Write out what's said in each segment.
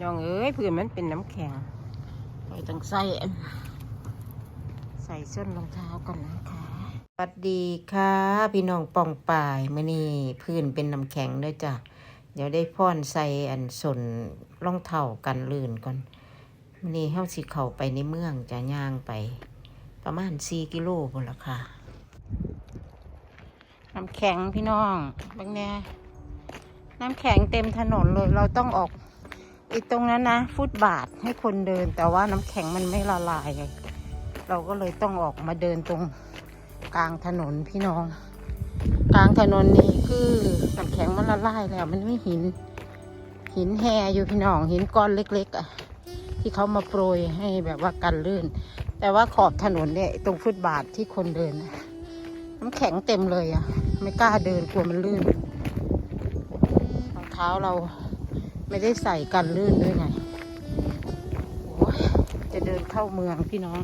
น้องเอ้ยเพื่อนมันเป็นน้ำแข็งไปต้องใส่อันใส่ส้นรองเท้าก่อนนะคะสวัสดีค่ะ พี่น้องป่องป่ายมื่อนี้พื้นเป็นน้ำแข็งด้วยจ้ะเดี๋ยวได้พ่อนใส่อันสนรองเท้ากันลื่นก่อนมื่อนี้เฮาสิเข้าไปในเมืองจะย่างไป ประมาณสี่กิโลพุ่นละค่ะน้ำแข็งพี่น้องบางแน่น้ำแข็งเต็มถนนเลยเราต้องออก อีตรงนั้นนะ ฟุตบาทให้คนเดิน แต่ว่าน้ำแข็งมันไม่ละลายไงเราก็เลยต้องออกมาเดินตรงกลางถนนพี่น้อง กลางถนนนี่คือน้ำแข็งมันละลายแล้ว มันไม่หิน หินแฮอยู่พี่น้องหินก้อนเล็ก ๆ อะ ที่เขามาโปรยให้แบบว่ากันลื่น แต่ว่าขอบถนนเนี่ยตรงฟุตบาทที่คนเดินน้ำแข็งเต็มเลยอะ ไม่กล้าเดินกลัวมันลื่นรองเท้าเรา ไม่ได้ใส่กันลื่นด้วยไงจะเดินเข้าเมืองพี่น้อง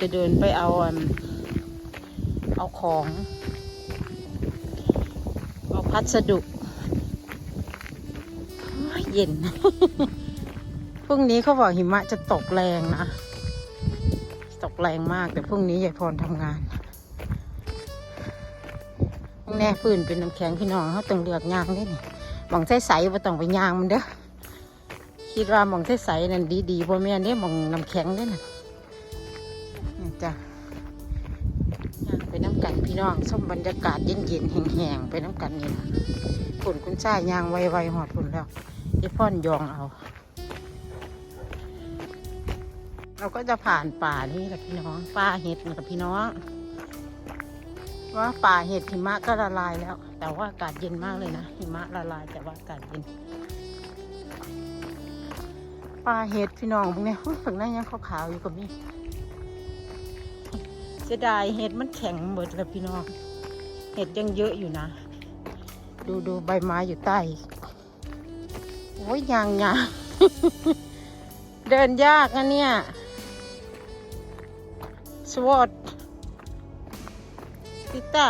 จะเดินไปเอาเอาของ เอาพัสดุเย็น พรุ่งนี้เขาบอกหิมะจะตกแรงนะ ตกแรงมากแต่พรุ่งนี้ยายพรทำงานแน่ปืนเป็นน้ำแข็งพี่น้องเขาต้องเลือกยางนี่นี่ห มองใสใสๆว่าต้องไปยางมันเด้อคิดว่าหมองใสใสๆนั่นดีๆพ่อแม่นเด้หมองน้ำแข็งเด้อน่ะนี่จ้ะย่างไปน้ำกันพี่น้องชมบรรยากาศเย็นๆแห้งๆไปน้ำกันนี่นะฝนคุณชายยางไวๆหอดฝนแล้วยายพ่อนยองเอา เราก็จะผ่านป่านี่แหละพี่น้องป่าเห็ดนะกับพี่น้อง ว่าป่าเห็ดหิมะก็ละลายแล้ว แต่ว่าอากาศเย็นมากเลยนะ หิมะละลายแต่ว่าอากาศเย็นป่าเห็ดพี่น้องพวกนี้ฝั่งนั้นยังขาวๆอยู่กับนี่เสียดายเห็ดมันแข็งหมดแล้วพี่น้อง เห็ดยังเยอะอยู่นะ ดูดูใบไม้อยู่ใต้โอ้ยยางยางเดินยากนะเนี่ย สวอต ติตา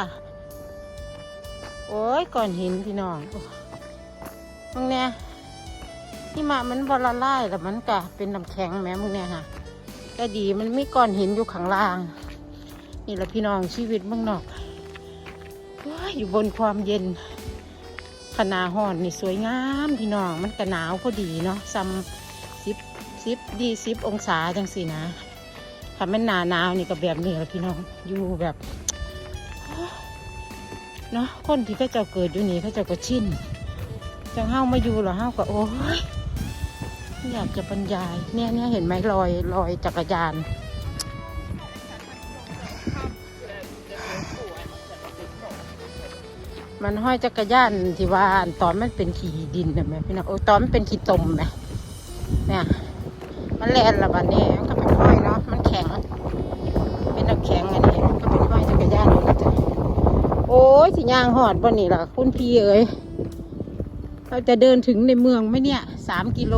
โอ้ยก่อนหินพี่น้องโอ้มึงเนี่ยที่มามันบอละลายแต่มันกะเป็นน้ำแข็งแม้มึงเนี่ยค่ะก็ดีมันไม่ก้อนหินอยู่ข้างล่าง นี่แหละพี่น้องชีวิตมึงนอกอยู่บนความเย็นขนาห่อนนี่สวยงามพี่น้องมันกะหนาวพอดีเนาะซัมสิบสิบดีสิบองศาจังสินะถ้ามันหนาหนาวนี่ก็แบบนี้แหละพี่น้องอยู่แบบ เนาะคนที่เขาเจ้าเกิดอยู่นี่เขาเจ้าก็ชินจังเฮ้ามาอยู่เหรอเฮ้าก็โอ้ยอยากจะบรรยาย เนี่ยเนี่ยเห็นไหมรอยรอยจักรยาน มันห้อยจักรยานที่ว่าตอนมันเป็นขี่ดินนะแม่พี่น้องโอ้ตอนมันเป็นขี่ตมไหมเนี่ยมันแลนละบัดนี้มันก็เป็นห้อยเนาะมันน้ำแข็งอันนี้มันก็เป็นห้อยจักรยานนี่นะจ๊ะ โอ้ยสิย่างหอดบ่นี่ล่ะคุณพี่เอ๋ยเราจะเดินถึงในเมืองไหมเนี่ยสามกิโล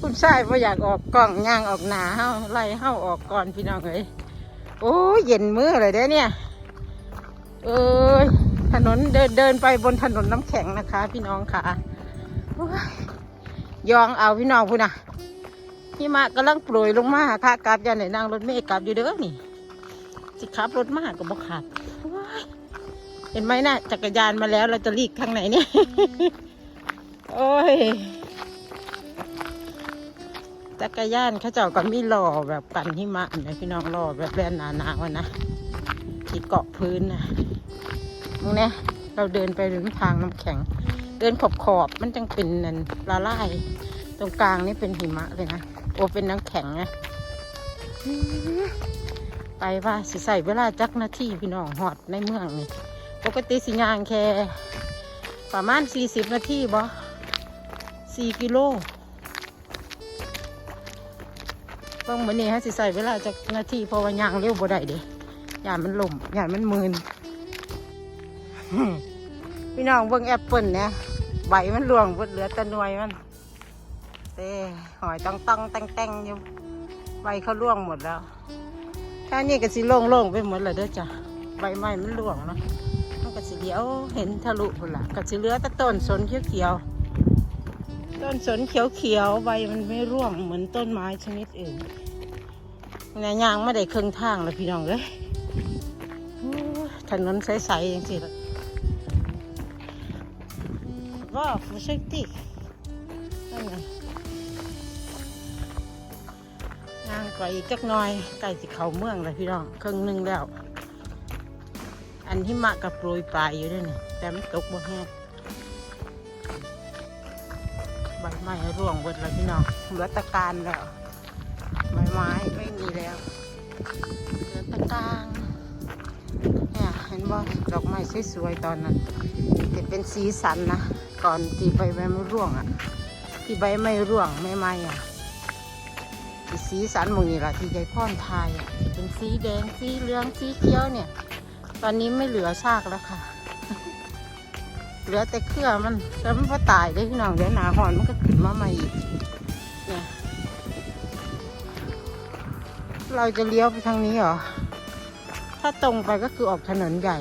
คุณชายพ่อยากออกกล้องย่างออกหนาเฮาไล่เฮาออกก่อนพี่น้องเอ้ยโอ้ยเย็นมือเลยเด้เนี่ย เอ้ยถนนเดินเดินไปบนถนนน้ำแข็งนะคะ พี่น้องค่ะยองเอาพี่น้องพูนะพี่มากำลังโปรยลงมาค่ะกลับยันไหนนั่งรถเมล์กลับอยู่เด้อนี่ สิขับรถมากก็บอกขับเห็นไหมนะจักรยานมาแล้วเราจะลีกทางไหนเนี่ย โอ้ย จักรยานเขาเจ้าก็มีหล่อแบบกันหิมะนะพี่น้องหล่อแบบแบนหนาๆวะนะที่เกาะพื้นนะมึงเนี่ยเราเดินไปถึงทางน้ำแข็ง เดินขอบขอบมันจังเป็นนันละลาย ตรงกลางนี่เป็นหิมะเลยนะ โอเป็นน้ำแข็งนะ ไปว่าสิใส่เวลาจักนาทีพี่น้องหอดในเมืองนี่ปกติสิยางแค่ประมาณสี่สิบนาทีบ่สี่กิโลบางมือนี้ฮะสิใส่เวลาจักนาทีเพราะว่ายางเร็วบ่ได้เด้ยานมันล่มยานมันมืนพี่น้องเบิ่งแอปเปิลเนี่ยใบมันร่วงเบดเหลือแต่หน่วยมันเต้หอยต้องต้องแต่งแต่งๆอยู่ใบเขาร่วงหมดแล้ว แค่นี้ก็สิโล่งๆไปหมดแล้วเด้อจ้ะใบไม้มันร่วงเนาะมันก็สิเดียวเห็นทะลุพุ่นละก็จะเหลือแต่ต้นสนเขียวๆต้นสนเขียวๆใบมันไม่ร่วงเหมือนต้นไม้ชนิดอื่นนายยางไม่ได้ครึ่งทางเลยพี่น้องเลยโอ้ยถนนใสๆอย่างสิละว่าฟูชิกตินั่นไง ย่างไปอีกจักหน่อยใกล้สิเขาเมืองเลยพี่น้องครึ่งหนึงแล้ว อันที่มะกับโปรยปลายอยู่ด้วยนี่แต่มันตกบ่แห้งใบไม้ร่วงหมดแล้วพี่น้องเหลือตะการแล้วใบไม้ไม่มีแล้วเหลือตะกางเนี่ยเห็นบ่ดอกไม้สวยๆตอนนั้นที่เป็นสีสันนะก่อนที่ใบไม้ร่วงอะที่ใบไม่ร่วงไม่ไหม้อะ สีสันหมองนี่แหละที่ยายพ่อนทายอะเป็นสีแดงสีเหลืองสีเขียวเนี่ย ตอนนี้ไม่เหลือซากแล้วค่ะ เหลือแต่เครือมันแล้วมันพอตายได้พี่น้องเดี๋ยวหนาหอนมันก็ขึ้นมาใหม่อีกเนี่ยเราจะเลี้ยวไปทางนี้เหรอถ้าตรงไปก็คือออกถนนใหญ่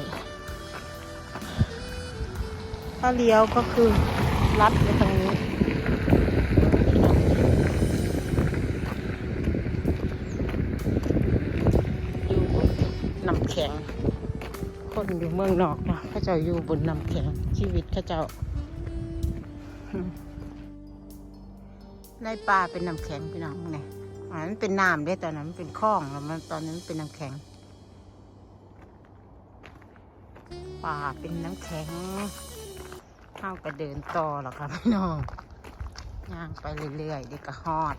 ถ้าเลี้ยวก็คือลัดไปทางนี้ อยู่บนน้ำแข็ง คนอยู่เมืองนอกเนาะเขาเจ้าอยู่บนน้ำแข็ง ชีวิตเขาเจ้า ในป่าเป็นน้ำแข็งพี่น้องเนี่ยอันนั้นเป็นน้ำได้ตอนนั้นเป็นคลองแล้วมันตอนนั้นเป็นน้ำแข็ง ป่าเป็นน้ำแข็งข้าก็เดินต่อหรอครับพี่น้องย่างไปเรื่อยๆเดี๋ยวก็ฮอด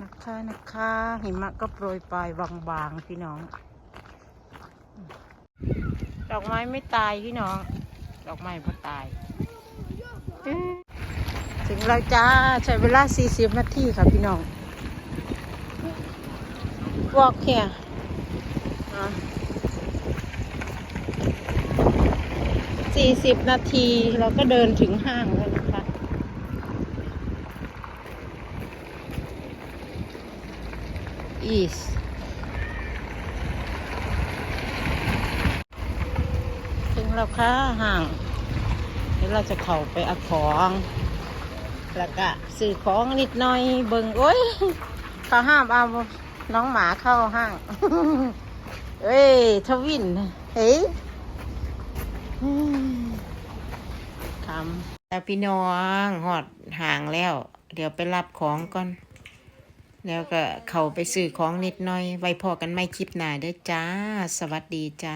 นะคะนะคะหิมะก็โปรยปลายบางๆพี่น้อง ดอกไม้ไม่ตายพี่น้อง ดอกไม้พอตาย ถึงแล้วจ้าใช้เวลา 40 นาทีค่ะพี่น้อง walk here สี่สิบนาทีเราก็เดินถึงห้างแล้วนะคะ east ถึง แล้วค่ะห่างเดี๋ยวเราจะเข้าไปเอาของแล้วก็ซื้อของนิดหน่อยเบิ่งโอ้ยเขาห้ามเอาน้องหมาเข้าห้างเอ้ยทวินเฮ้ยทำแต่พี่น้องหอดห่างแล้ว เดี๋ยวไปรับของก่อน แล้วก็เขาไปซื้อของนิดหน่อย ไว้พอกันไม่คลิปหน้าเด้อจ้า สวัสดีจ้า